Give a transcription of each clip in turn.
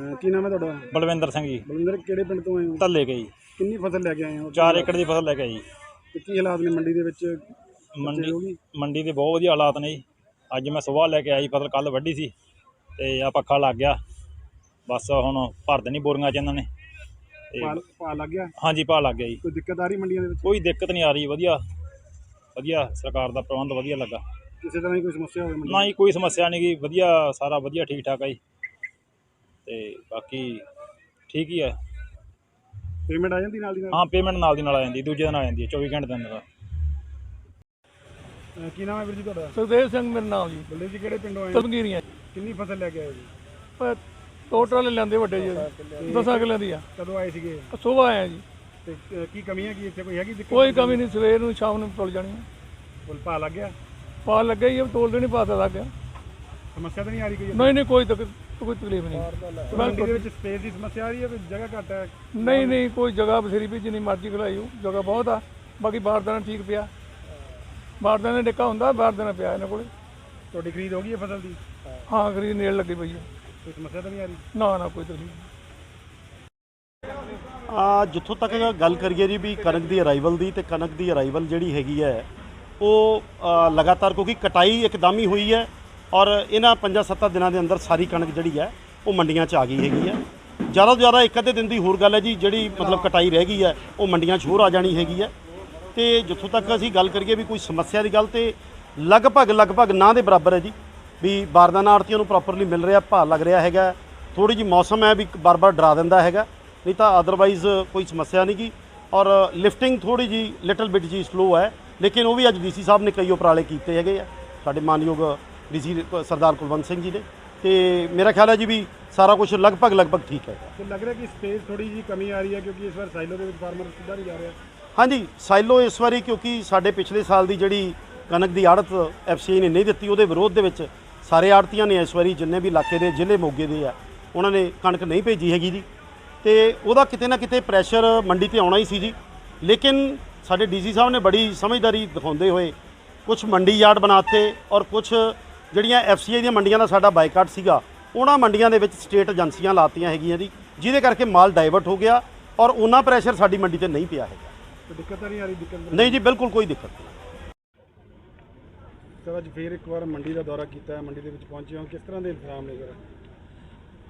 ਅਹ ਕੀ ਨਾਮ ਹੈ ਤੁਹਾਡਾ? ਬਲਵਿੰਦਰ ਸਿੰਘ ਜੀ। ਬਲਵਿੰਦਰ ਕਿਹੜੇ ਪਿੰਡ ਤੋਂ ਆਏ ਹੋ? ਧੱਲੇ ਗਈ ਕਿੰਨੀ ਫਸਲ ਲੈ ਕੇ ਆਏ ਹੋ? 4 ਏਕੜ ਦੀ ਫਸਲ ਲੈ ਕੇ ਆਈ ਤੇ ਕੀ ਹਾਲਾਤ ਨੇ ਮੰਡੀ ਦੇ ਵਿੱਚ? ਮੰਡੀ ਹੋਗੀ ਮੰਡੀ ਦੇ ਬਹੁਤ ਵਧੀਆ ਹਾਲਾਤ ਨੇ ਜੀ। ਅੱਜ ਮੈਂ ਸਵੇਰ ਲੈ ਕੇ ਆਈ ਫਸਲ ਕੱਲ ਵੱਢੀ ਸੀ। ਤੇ ਆ ਪੱਖਾ ਲੱਗ ਗਿਆ। ਬਸ ਹੁਣ ਭਰ ਦੇਣੀ ਬੋਰੀਆਂ ਚ ਇਹਨਾਂ ਨੇ। ਤੇ ਪਾ ਪਾ ਲੱਗ ਗਿਆ? ਹਾਂਜੀ ਭਾਅ ਲੱਗ ਗਿਆ ਜੀ। ਕੋਈ ਦਿੱਕਤ ਆ ਰਹੀ ਮੰਡੀਆਂ ਦੇ ਵਿੱਚ? ਕੋਈ ਦਿੱਕਤ ਨਹੀਂ ਆ ਰਹੀ ਵਧੀਆ। ਵਧੀਆ ਸਰਕਾਰ ਦਾ ਪ੍ਰਬੰਧ ਵਧੀਆ ਲੱਗਾ। ਕਿਸੇ ਤਰ੍ਹਾਂ ਦੀ ਕੋਈ ਸਮੱਸਿਆ ਹੋਵੇ ਮੰਡੀ ਨਾ ਹੀ ਕੋਈ ਸਮੱਸਿਆ ਨਹੀਂ ਗੀ ਵਧੀਆ ਸਾਰਾ ਵਧੀਆ ਠੀਕ ਠਾਕ ਆ ਜੀ। ਤੇ ਬਾਕੀ ਠੀਕ ਹੀ ਹੈ ਪੇਮੈਂਟ ਆ ਜਾਂਦੀ ਨਾਲ ਦੀ ਨਾਲ? ਹਾਂ ਪੇਮੈਂਟ ਨਾਲ ਦੀ ਨਾਲ ਆ ਜਾਂਦੀ ਦੂਜੇ ਦਿਨ ਆ ਜਾਂਦੀ ਹੈ 24 ਘੰਟੇ ਦੇ ਅੰਦਰ ਅਹ ਕੀ ਨਾਮ ਹੈ ਵੀਰ ਜੀ ਤੁਹਾਡਾ? ਸੁਖਦੇਵ ਸਿੰਘ ਮੇਰਾ ਨਾਮ ਜੀ। ਬਲਦੇਵ ਜੀ ਕਿਹੜੇ ਪਿੰਡੋਂ ਆਏ? ਹੋ? ਕਿੰਨੀ ਫਸਲ ਲੈ ਕੇ ਆਏ ਹੋ ਜੀ? ਪਰ ਦੋ ਟਰਾਲੇ ਲੈਂਦੇ ਵੱਡੇ ਜੀ। ਦਸਾਂ ਕਿੱਲਿਆਂ ਦੀ ਆ। ਕਦੋਂ ਆਏ ਸੀਗੇ? ਸੁਬਾਹ ਆਇਆ ਜੀ। ਤੇ ਅਹ ਕੀ ਕਮੀਆਂ ਕੀ ਇੱਥੇ? ਕੋਈ ਹੈਗੀ ਦਿੱਕਤ? ਕੋਈ ਕਮੀ ਨਹੀਂ ਸਵੇਰ ਨੂੰ ਸ਼ਾਮ ਨੂੰ ਤੁਲ ਜਾਣੀ ਆ। ਕੋਲ ਪਾ ਲੱਗ ਗਿਆ? ਪਾ ਲੱਗਾ ਹੀ ਆ, ਤੋਲ ਦੇਣੀ ਪਾਤਾ ਲੱਗ ਗਿਆ। ਸਮੱਸਿਆ ਤਾਂ ਨਹੀਂ ਆ ਰਹੀ ਕੋਈ ਨਹੀਂ ਨਹੀਂ ਕੋਈ ਤਕ ਕੋਈ ਤਕਲੀਫ ਨਹੀਂ। ਮੰਡੀ ਦੇ ਵਿੱਚ ਸਪੇਸ ਦੀ ਸਮੱਸਿਆ ਆ ਰਹੀ ਹੈ ਕੋਈ ਜਗ੍ਹਾ ਘੱਟ ਹੈ? ਨਹੀਂ ਨਹੀਂ ਕੋਈ ਜਗ੍ਹਾ ਬਥੇਰੀ ਵੀ ਜਿੰਨੀ ਮਰਜ਼ੀ ਖਲਾਈ ਹੋ ਜਗ੍ਹਾ ਬਹੁਤ ਆ। ਬਾਕੀ ਬਾਰਦਾਨਾ ਠੀਕ ਪਿਆ। ਬਾਰਦਾਨਾ ਡਿੱਕਾ ਹੁੰਦਾ ਬਾਰਦਾਨਾ ਪਿਆ ਇਹਨਾਂ ਕੋਲੇ। ਤੁਹਾਡੀ ਖਰੀਦ ਹੋ ਗਈ ਹੈ ਫਸਲ ਦੀ? ਹਾਂ ਖਰੀਦ ਨੇੜ ਲੱਗੀ ਪਈ ਆ ਕੋਈ ਸਮੱਸਿਆ ਤਾਂ ਨਹੀਂ ਆ ਰਹੀ? ਨਾ ਨਾ ਕੋਈ ਤਕਲੀਫ ਨਹੀਂ। ਆ ਜਿੱਥੋਂ ਤੱਕ ਗੱਲ ਕਰੀਏ ਜੀ ਵੀ ਕਣਕ ਦੀ ਅਰਾਈਵਲ ਦੀ ਤੇ ਕਣਕ ਦੀ ਅਰਾਈਵਲ ਜਿਹੜੀ ਹੈਗੀ ਹੈ ਉਹ ਲਗਾਤਾਰ ਕਿਉਂਕਿ ਕਟਾਈ ਇੱਕਦਮ ਹੀ ਹੋਈ ਹੈ। ਔਰ ਇਹਨਾਂ 5-7 ਦਿਨਾਂ ਦੇ ਅੰਦਰ ਸਾਰੀ ਕਣਕ ਜਿਹੜੀ ਹੈ, ਉਹ ਮੰਡੀਆਂ 'ਚ ਆ ਗਈ ਹੈਗੀ ਹੈ। ਜ਼ਿਆਦਾ ਤੋਂ ਜ਼ਿਆਦਾ ਇੱਕ ਅੱਧੇ ਦਿਨ ਦੀ ਹੋਰ ਗੱਲ ਹੈ ਜੀ, ਜਿਹੜੀ ਮਤਲਬ ਕਟਾਈ ਰਹਿ ਗਈ ਹੈ, ਉਹ ਮੰਡੀਆਂ 'ਚ ਹੋਰ ਆ ਜਾਣੀ ਹੈਗੀ ਹੈ। ਤੇ ਜਿੱਥੋਂ ਤੱਕ ਅਸੀਂ ਗੱਲ ਕਰੀਏ ਵੀ ਕੋਈ ਸਮੱਸਿਆ ਦੀ ਗੱਲ ਤੇ ਲਗਭਗ ਲਗਭਗ ਨਾ ਦੇ ਬਰਾਬਰ ਹੈ ਜੀ, ਵੀ ਬਾਰਦਾਨਾ ਆੜਤੀਆਂ ਨੂੰ ਪ੍ਰੋਪਰਲੀ ਮਿਲ ਰਿਹਾ, ਭਾਅ ਲੱਗ ਰਿਹਾ ਹੈਗਾ। ਥੋੜੀ ਜੀ ਮੌਸਮ ਹੈ ਵੀ ਬਾਰ-ਬਾਰ ਡਰਾ ਦਿੰਦਾ ਹੈਗਾ, ਨਹੀਂ ਤਾਂ ਅਦਰਵਾਈਜ਼ ਕੋਈ ਸਮੱਸਿਆ ਨਹੀਂ ਗੀ। ਔਰ ਲਿਫਟਿੰਗ ਥੋੜੀ ਜੀ ਲਿਟਲ ਬਿਟ ਜੀ ਸਲੋ ਹੈ, ਲੇਕਿਨ ਉਹ ਵੀ ਅੱਜ ਡੀਸੀ ਸਾਹਿਬ ਨੇ ਕਈ ਉਪਰਾਲੇ ਕੀਤੇ ਹੈਗੇ ਆ। ਸਾਡੇ ਮਾਨਯੋਗ ਡੀਸੀ ਸਰਦਾਰ ਕੁਲਵੰਤ ਸਿੰਘ ਜੀ ਨੇ। ਤੇ ਮੇਰਾ ਖਿਆਲ ਹੈ ਜੀ ਵੀ ਸਾਰਾ ਕੁਝ ਲਗਭਗ ਲਗਭਗ ਠੀਕ ਹੈ। ਤੇ ਲੱਗ ਰਿਹਾ ਕਿ ਸਪੇਸ ਥੋੜੀ ਜੀ ਕਮੀ ਆ ਰਹੀ ਹੈ ਕਿਉਂਕਿ ਇਸ ਵਾਰ ਸਾਈਲੋ ਦੇ ਵਿੱਚ ਫਾਰਮਰ ਸਿੱਧਾ ਨਹੀਂ ਜਾ ਰਿਹਾ। ਹਾਂਜੀ ਸਾਈਲੋ ਇਸ ਵਾਰੀ ਕਿਉਂਕਿ ਸਾਡੇ ਪਿਛਲੇ ਸਾਲ ਦੀ ਜਿਹੜੀ ਕਣਕ ਦੀ ਆੜਤ ਐਫਸੀਆਈ ਨੇ ਨਹੀਂ ਦਿੱਤੀ ਉਹਦੇ ਵਿਰੋਧ ਦੇ ਵਿੱਚ ਸਾਰੇ ਆੜਤੀਆਂ ਨੇ ਇਸ ਵਾਰੀ ਜਿੰਨੇ ਵੀ ਇਲਾਕੇ ਦੇ ਜ਼ਿਲ੍ਹੇ ਮੋਗੇ ਦੇ ਆ ਉਹਨਾਂ ਨੇ ਕਣਕ ਨਹੀਂ ਭੇਜੀ ਹੈਗੀ ਜੀ। ਤੇ ਉਹਦਾ ਕਿਤੇ ਨਾ ਕਿਤੇ ਪ੍ਰੈਸ਼ਰ ਮੰਡੀ ਤੇ ਆਉਣਾ ਹੀ ਸੀ ਜੀ। ਲੇਕਿਨ ਸਾਡੇ ਡੀਸੀ ਸਾਹਿਬ ਨੇ ਬੜੀ ਸਮਝਦਾਰੀ ਦਿਖਾਉਂਦੇ ਹੋਏ ਕੁਝ ਮੰਡੀ ਯਾਰਡ ਬਣਾਤੇ ਔਰ ਕੁਝ ਜਿਹੜੀਆਂ ਐਫਸੀਆਈ ਦੀਆਂ ਮੰਡੀਆਂ ਦਾ ਸਾਡਾ ਬਾਈਕਾਟ ਸੀਗਾ ਉਹਨਾਂ ਮੰਡੀਆਂ ਦੇ ਵਿੱਚ ਸਟੇਟ ਏਜੰਸੀਆਂ ਲਾਤੀਆਂ ਹੈਗੀਆਂ ਜੀ ਜਿਹਦੇ ਕਰਕੇ ਮਾਲ ਡਾਈਵਰਟ ਹੋ ਗਿਆ ਔਰ ਉਹਨਾਂ ਪ੍ਰੈਸ਼ਰ ਸਾਡੀ ਮੰਡੀ ਤੇ ਨਹੀਂ ਪਿਆ ਹੈਗਾ। ਤੇ ਦਿੱਕਤ ਤਾਂ ਨਹੀਂ ਆ ਰਹੀ ਦਿੱਕਤ ਨਹੀਂ ਜੀ ਬਿਲਕੁਲ ਕੋਈ ਦਿੱਕਤ ਨਹੀਂ। ਸਰ ਅੱਜ ਫੇਰ ਇੱਕ ਵਾਰ ਮੰਡੀ ਦਾ ਦੌਰਾ ਕੀਤਾ ਹੈ ਮੰਡੀ ਦੇ ਵਿੱਚ ਪਹੁੰਚੇ ਹਾਂ ਕਿਸ ਤਰ੍ਹਾਂ ਦੇ ਇੰਤਜ਼ਾਮ ਨੇ ਸਰ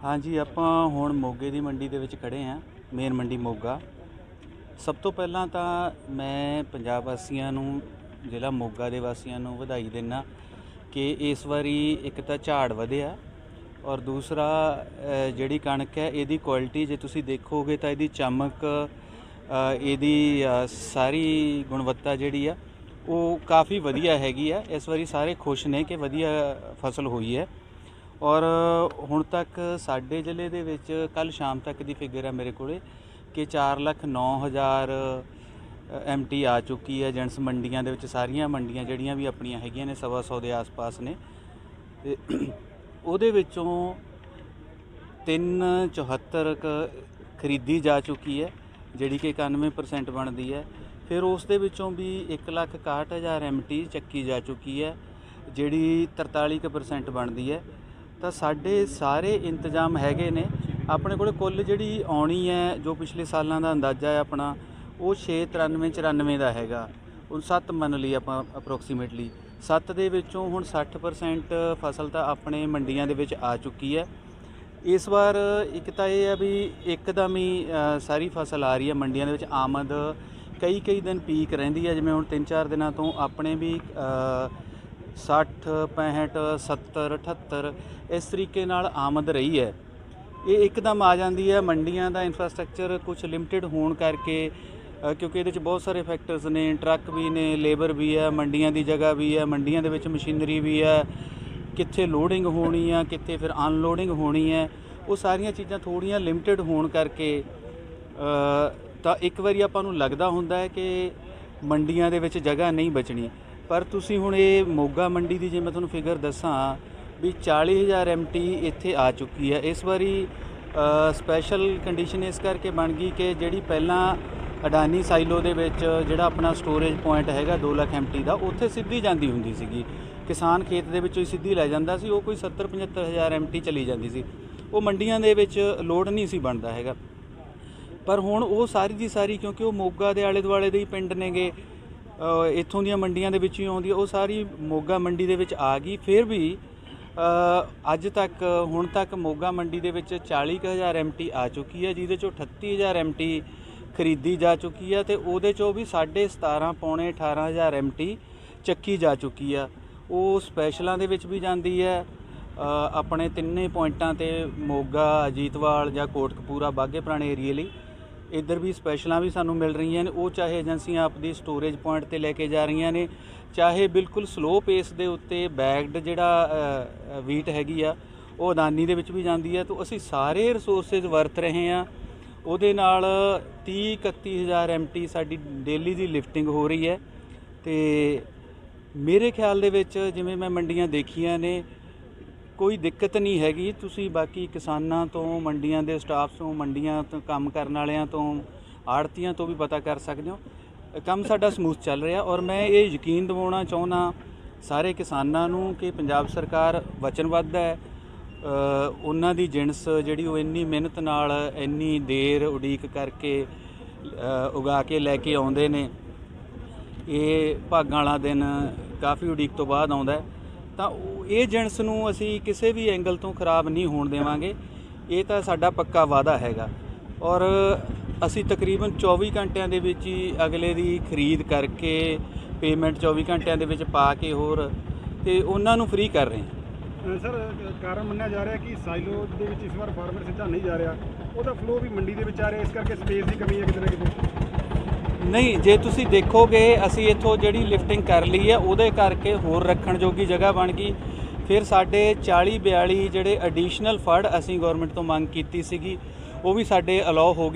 ਹਾਂਜੀ ਆਪਾਂ ਹੁਣ ਮੋਗੇ ਦੀ ਮੰਡੀ ਦੇ ਵਿੱਚ ਖੜੇ ਆਂ ਮੇਨ ਮੰਡੀ ਮੋਗਾ। ਸਭ ਤੋਂ ਪਹਿਲਾਂ ਤਾਂ ਮੈਂ ਪੰਜਾਬ ਵਾਸੀਆਂ ਨੂੰ ਜ਼ਿਲ੍ਹਾ ਮੋਗਾ ਦੇ ਵਾਸੀਆਂ ਨੂੰ ਵਧਾਈ ਦਿੰਨਾ ਕਿ ਇਸ ਵਾਰੀ ਇੱਕ ਤਾਂ ਝਾੜ ਵਧਿਆ ਔਰ ਦੂਸਰਾ ਜਿਹੜੀ ਕਣਕ ਹੈ, ਇਹਦੀ ਕੁਆਲਿਟੀ ਜੇ ਤੁਸੀਂ ਦੇਖੋਗੇ ਤਾਂ ਇਹਦੀ ਚਮਕ ਇਹਦੀ ਸਾਰੀ ਗੁਣਵੱਤਾ ਜਿਹੜੀ ਆ, ਉਹ ਕਾਫੀ ਵਧੀਆ ਹੈਗੀ ਆ। ਇਸ ਵਾਰੀ ਸਾਰੇ ਖੁਸ਼ ਨੇ ਕਿ ਵਧੀਆ ਫਸਲ ਹੋਈ ਹੈ। ਔਰ ਹੁਣ ਤੱਕ ਸਾਡੇ ਜ਼ਿਲ੍ਹੇ ਦੇ ਵਿੱਚ ਕੱਲ ਸ਼ਾਮ ਤੱਕ ਦੀ ਫਿਗਰ ਹੈ ਮੇਰੇ ਕੋਲੇ ਕਿ 4 ਲੱਖ 9000 ਐਮਟੀ ਆ ਚੁੱਕੀ ਹੈ ਜੈਂਟਸ ਮੰਡੀਆਂ ਦੇ ਵਿੱਚ, ਸਾਰੀਆਂ ਮੰਡੀਆਂ ਜਿਹੜੀਆਂ ਵੀ ਆਪਣੀਆਂ ਹੈਗੀਆਂ ਨੇ, ਸਵਾ ਸੌ ਦੇ ਆਸ-ਪਾਸ ਨੇ। ਤੇ ਉਹਦੇ ਵਿੱਚੋਂ 374 ਕ ਖਰੀਦੀ ਜਾ ਚੁੱਕੀ ਹੈ, ਜਿਹੜੀ ਕਿ 91% ਬਣਦੀ ਹੈ। ਫਿਰ ਉਸ ਦੇ ਵਿੱਚੋਂ ਵੀ 161000 ਐਮਟੀ ਚੱਕੀ ਜਾ ਚੁੱਕੀ ਹੈ, ਜਿਹੜੀ 43% ਬਣਦੀ ਹੈ। ਤਾਂ ਸਾਡੇ ਸਾਰੇ ਇੰਤਜ਼ਾਮ ਹੈਗੇ ਨੇ। ਆਪਣੇ ਕੋਲ ਕੁੱਲ ਜਿਹੜੀ ਆਉਣੀ ਹੈ, ਜੋ ਪਿਛਲੇ ਸਾਲਾਂ ਦਾ ਅੰਦਾਜ਼ਾ ਹੈ ਆਪਣਾ ਉਹ 693 94 ਦਾ ਹੈਗਾ। ਉਹ 7 ਮੰਨ ਲਈ ਆਪਾਂ ਅਪਰੋਕਸੀਮੇਟਲੀ 7 ਦੇ ਵਿੱਚੋਂ ਹੁਣ 60% ਫਸਲ ਤਾਂ ਆਪਣੇ ਮੰਡੀਆਂ ਦੇ ਵਿੱਚ ਆ ਚੁੱਕੀ ਹੈ। ਇਸ ਵਾਰ ਇੱਕ ਤਾਂ ਇਹ ਹੈ ਵੀ ਇੱਕਦਮ ਹੀ ਸਾਰੀ ਫਸਲ ਆ ਰਹੀ ਹੈ ਮੰਡੀਆਂ ਦੇ ਵਿੱਚ। ਆਮਦ ਕਈ ਕਈ ਦਿਨ ਪੀਕ ਰਹਿੰਦੀ ਹੈ। ਜਿਵੇਂ ਹੁਣ 3-4 ਦਿਨਾਂ ਤੋਂ ਆਪਣੇ ਵੀ ਅ, 60 65 70 78 ਇਸ ਤਰੀਕੇ ਨਾਲ ਆਮਦ ਰਹੀ ਹੈ। ਇਹ ਇੱਕਦਮ ਆ ਜਾਂਦੀ ਹੈ। ਮੰਡੀਆਂ ਦਾ ਇਨਫਰਾਸਟ੍ਰਕਚਰ ਕੁਝ ਲਿਮਟਿਡ ਹੋਣ ਕਰਕੇ ਕਿਉਂਕਿ ਇਹਦੇ ਵਿੱਚ ਬਹੁਤ ਸਾਰੇ ਫੈਕਟਰਸ ਨੇ ਟਰੱਕ ਵੀ ਨੇ ਲੇਬਰ ਵੀ ਹੈ, ਮੰਡੀਆਂ ਦੀ ਜਗ੍ਹਾ ਵੀ ਹੈ, ਮੰਡੀਆਂ ਦੇ ਵਿੱਚ ਮਸ਼ੀਨਰੀ ਵੀ ਹੈ, ਕਿੱਥੇ ਲੋਡਿੰਗ ਹੋਣੀ ਆ, ਕਿੱਥੇ ਫਿਰ ਅਨਲੋਡਿੰਗ ਹੋਣੀ ਹੈ, ਉਹ ਸਾਰੀਆਂ ਚੀਜ਼ਾਂ ਥੋੜੀਆਂ ਲਿਮਟਿਡ ਹੋਣ ਕਰਕੇ ਤਾਂ ਇੱਕ ਵਾਰੀ ਆਪਾਂ ਨੂੰ ਲੱਗਦਾ ਹੁੰਦਾ ਹੈ ਕਿ ਮੰਡੀਆਂ ਦੇ ਵਿੱਚ ਜਗ੍ਹਾ ਨਹੀਂ ਬਚਣੀ। ਪਰ ਤੁਸੀਂ ਹੁਣ ਇਹ ਮੋਗਾ ਮੰਡੀ ਦੀ ਜੇ ਮੈਂ ਤੁਹਾਨੂੰ ਫਿਗਰ ਦੱਸਾਂ ਵੀ 40000 ਐਮਟੀ ਇੱਥੇ ਆ ਚੁੱਕੀ ਹੈ। ਇਸ ਵਾਰੀ ਸਪੈਸ਼ਲ ਕੰਡੀਸ਼ਨ ਇਸ ਕਰਕੇ ਬਣ ਗਈ ਕਿ ਜਿਹੜੀ ਪਹਿਲਾਂ ਅਡਾਨੀ ਸਾਈਲੋ ਦੇ ਵਿੱਚ ਜਿਹੜਾ ਆਪਣਾ ਸਟੋਰੇਜ ਪੁਆਇੰਟ ਹੈਗਾ 2 ਲੱਖ ਐਮਟੀ ਦਾ, ਉੱਥੇ ਸਿੱਧੀ ਜਾਂਦੀ ਹੁੰਦੀ ਸੀਗੀ। ਕਿਸਾਨ ਖੇਤ ਦੇ ਵਿੱਚੋਂ ਹੀ ਸਿੱਧੀ ਲੈ ਜਾਂਦਾ ਸੀ, ਉਹ ਕੋਈ 70 75000 ਐਮਟੀ ਚਲੀ ਜਾਂਦੀ ਸੀ। ਉਹ ਮੰਡੀਆਂ ਦੇ ਵਿੱਚ ਲੋਡ ਨਹੀਂ ਸੀ ਬਣਦਾ ਹੈਗਾ। ਪਰ ਹੁਣ ਉਹ ਸਾਰੀ ਦੀ ਸਾਰੀ, ਕਿਉਂਕਿ ਉਹ ਮੋਗਾ ਦੇ ਆਲੇ ਦੁਆਲੇ ਦੇ ਹੀ ਪਿੰਡ ਨੇਗੇ ਇੱਥੋਂ ਦੀਆਂ ਮੰਡੀਆਂ ਦੇ ਵਿੱਚ ਹੀ ਆਉਂਦੀ ਹੈ ਉਹ ਸਾਰੀ ਮੋਗਾ ਮੰਡੀ ਦੇ ਵਿੱਚ ਆ ਗਈ। ਫਿਰ ਵੀ ਅੱਜ ਤੱਕ, ਹੁਣ ਤੱਕ ਮੋਗਾ ਮੰਡੀ ਦੇ ਵਿੱਚ 40000 ਐਮਟੀ ਆ ਚੁੱਕੀ ਹੈ ਜਿਹਦੇ ਚੋਂ 38000 ਐਮਟੀ ਖਰੀਦੀ ਜਾ ਚੁੱਕੀ ਆ ਤੇ ਉਹਦੇ ਚੋਂ ਵੀ 17.5 ਪੌਣੇ 18000 ਐਮਟੀ ਚੱਕੀ ਜਾ ਚੁੱਕੀ ਆ। ਉਹ ਸਪੈਸ਼ਲਾਂ ਦੇ ਵਿੱਚ ਵੀ ਜਾਂਦੀ ਹੈ। ਆਪਣੇ ਤਿੰਨੇ ਪੁਆਇੰਟਾਂ ਤੇ ਮੋਗਾ, ਅਜੀਤਵਾਲ ਜਾਂ ਕੋਟਕਪੂਰਾ ਬਾਗੇ ਪੁਰਾਣੇ ਏਰੀਏ ਲਈ ਇੱਧਰ ਵੀ ਸਪੈਸ਼ਲਾਂ ਵੀ ਸਾਨੂੰ ਮਿਲ ਰਹੀਆਂ ਨੇ। ਉਹ ਚਾਹੇ ਏਜੰਸੀਆਂ ਆਪਦੀ ਸਟੋਰੇਜ ਪੁਆਇੰਟ ਤੇ ਲੈ ਕੇ ਜਾ ਰਹੀਆਂ ਨੇ, ਚਾਹੇ ਬਿਲਕੁਲ ਸਲੋ ਪੇਸ ਦੇ ਉੱਤੇ ਬੈਗਡ ਜਿਹੜਾ ਵੀਟ ਹੈਗੀ ਆ, ਉਹ ਅਦਾਨੀ ਦੇ ਵਿੱਚ ਵੀ ਜਾਂਦੀ ਹੈ ਤਾਂ ਅਸੀਂ ਸਾਰੇ ਰਿਸੋਰਸਸ ਵਰਤ ਰਹੇ ਹਾਂ। ਉਹਦੇ ਨਾਲ 30 31000 ਐਮਟੀ ਸਾਡੀ ਡੇਲੀ ਦੀ ਲਿਫਟਿੰਗ ਹੋ ਰਹੀ ਹੈ ਤੇ ਮੇਰੇ ਖਿਆਲ ਦੇ ਵਿੱਚ ਜਿਵੇਂ ਮੈਂ ਮੰਡੀਆਂ ਦੇਖੀਆਂ ਨੇ, ਕੋਈ ਦਿੱਕਤ ਨਹੀਂ ਹੈਗੀ। ਤੁਸੀਂ ਬਾਕੀ ਕਿਸਾਨਾਂ ਤੋਂ, ਮੰਡੀਆਂ ਦੇ ਸਟਾਫ ਤੋਂ, ਮੰਡੀਆਂ ਤੋਂ, ਕੰਮ ਕਰਨ ਵਾਲਿਆਂ ਤੋਂ, ਆੜਤੀਆਂ ਤੋਂ ਵੀ ਪਤਾ ਕਰ ਸਕਦੇ ਹੋ। ਕੰਮ ਸਾਡਾ ਸਮੂਥ ਚੱਲ ਰਿਹਾ ਔਰ ਮੈਂ ਇਹ ਯਕੀਨ ਦਿਵਾਉਣਾ ਚਾਹੁੰਦਾ, ਸਾਰੇ ਕਿਸਾਨਾਂ ਨੂੰ ਕਿ ਪੰਜਾਬ ਸਰਕਾਰ ਵਚਨਬੱਧ ਹੈ ਉਹਨਾਂ ਦੀ ਜਿਣਸ ਜਿਹੜੀ ਉਹ ਇੰਨੀ ਮਿਹਨਤ ਨਾਲ, ਇੰਨੀ ਦੇਰ ਉਡੀਕ ਕਰਕੇ ਉਗਾ ਕੇ ਲੈ ਕੇ ਆਉਂਦੇ ਨੇ। ਇਹ ਭਾਗਾਂ ਵਾਲਾ ਦਿਨ ਕਾਫੀ ਉਡੀਕ ਤੋਂ ਬਾਅਦ ਆਉਂਦਾ ਹੈ। ਤਾਂ ਇਹ ਜਿਣਸ ਨੂੰ ਅਸੀਂ ਕਿਸੇ ਵੀ ਐਂਗਲ ਤੋਂ ਖਰਾਬ ਨਹੀਂ ਹੋਣ ਦੇਵਾਂਗੇ। ਇਹ ਤਾਂ ਸਾਡਾ ਪੱਕਾ ਵਾਅਦਾ ਹੈਗਾ। ਔਰ ਅਸੀਂ ਤਕਰੀਬਨ 24 ਘੰਟਿਆਂ ਦੇ ਵਿੱਚ ਹੀ ਅਗਲੇ ਦੀ ਖਰੀਦ ਕਰਕੇ ਪੇਮੈਂਟ 24 ਘੰਟਿਆਂ ਦੇ ਵਿੱਚ ਪਾ ਕੇ ਹੋਰ, ਤੇ ਉਹਨਾਂ ਨੂੰ ਫ੍ਰੀ ਕਰ ਰਹੇ ਹਾਂ। ਸਰ, ਕਾਰਨ ਮੰਨਿਆ ਜਾ ਰਿਹਾ ਕਿ ਸਾਈਲੋ ਦੇ ਵਿੱਚ ਇਸ ਵਾਰ ਫਾਰਮਰ ਸਿੱਧਾ ਨਹੀਂ ਜਾ ਰਿਹਾ। ਉਹਦਾ ਫਲੋ ਵੀ ਮੰਡੀ ਦੇ ਵਿੱਚ ਆ ਰਿਹਾ, ਇਸ ਕਰਕੇ ਸਪੇਸ ਦੀ ਕਮੀ ਹੈ ਕਿਤੇ ਨਾ ਕਿਤੇ। ਨਹੀਂ, ਜੇ ਤੁਸੀਂ ਦੇਖੋਗੇ, ਅਸੀਂ ਇੱਥੋਂ ਜਿਹੜੀ ਲਿਫਟਿੰਗ ਕਰ ਲਈ ਹੈ, ਉਹਦੇ ਕਰਕੇ ਹੋਰ ਰੱਖਣ ਜੋਗੀ ਜਗ੍ਹਾ ਬਣ ਗਈ। ਫਿਰ ਸਾਡੇ 40 42 ਜਿਹੜੇ ਐਡੀਸ਼ਨਲ ਫੜ ਅਸੀਂ ਗਵਰਨਮੈਂਟ ਤੋਂ ਮੰਗ ਕੀਤੀ ਸੀਗੀ, ਉਹ ਵੀ ਸਾਡੇ ਅਲਾਉ ਹੋ ਗਏ।